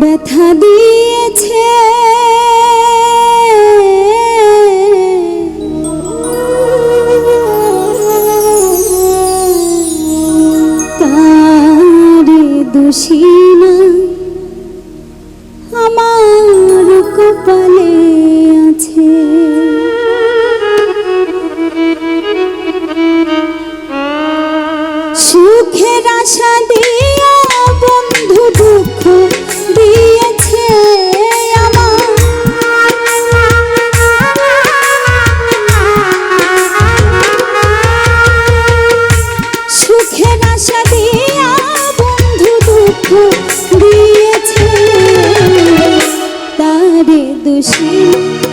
ব্যথা দিয়েছে। you.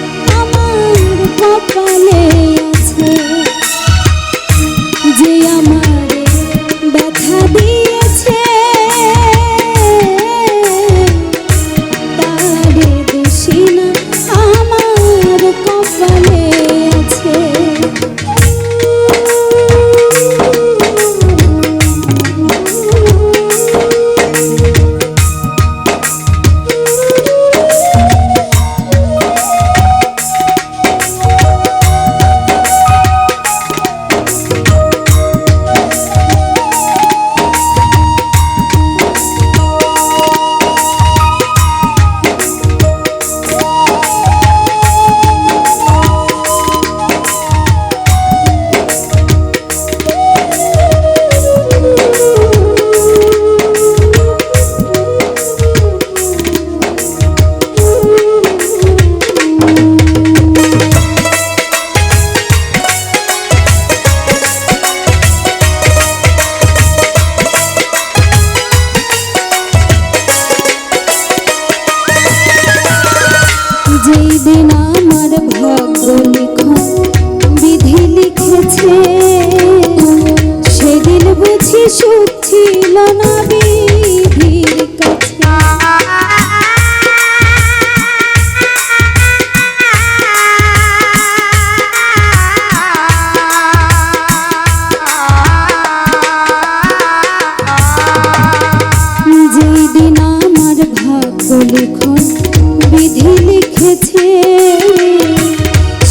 বিধি লিখেছে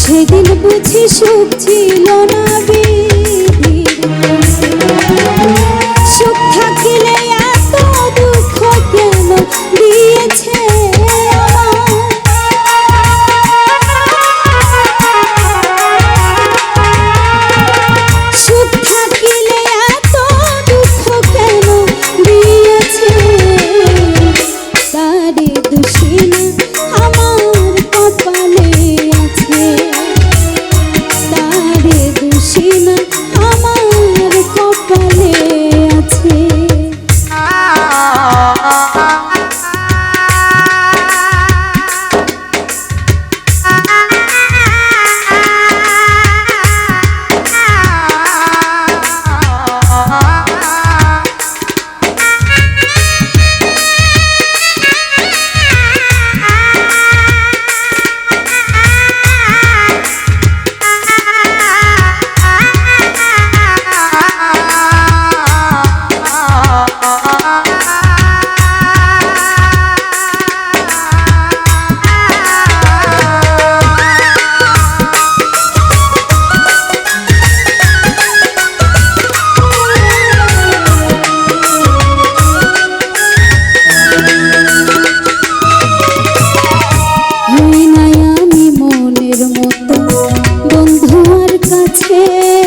সেদিন বুঝি সুখ বন্ধুর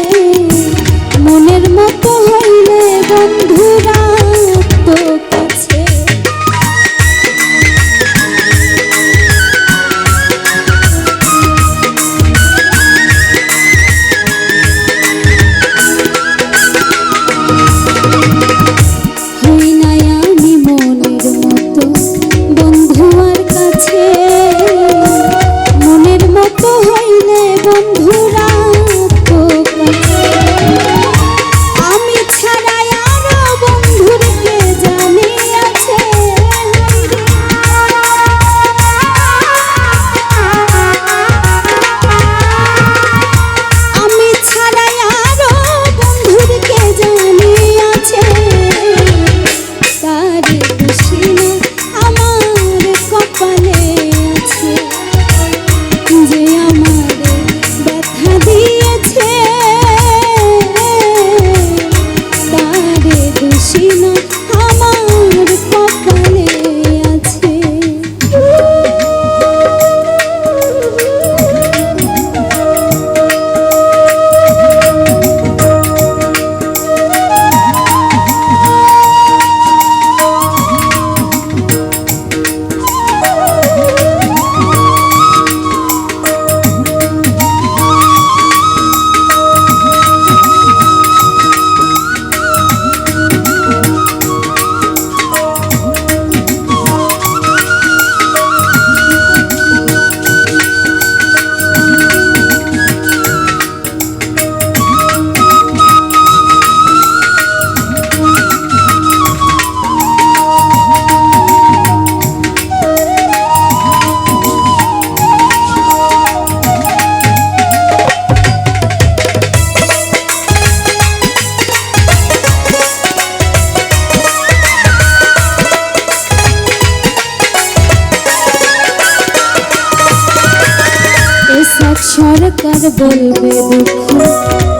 তোমার বলবে দুঃখ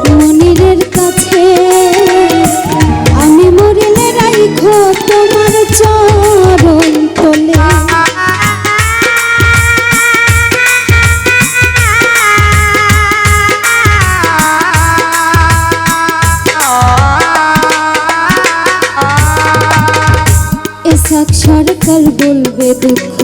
মনিরের কাছে আমি মরিলে রাইখো তোমার চরণ তোলে। সরকার বলবে দুঃখ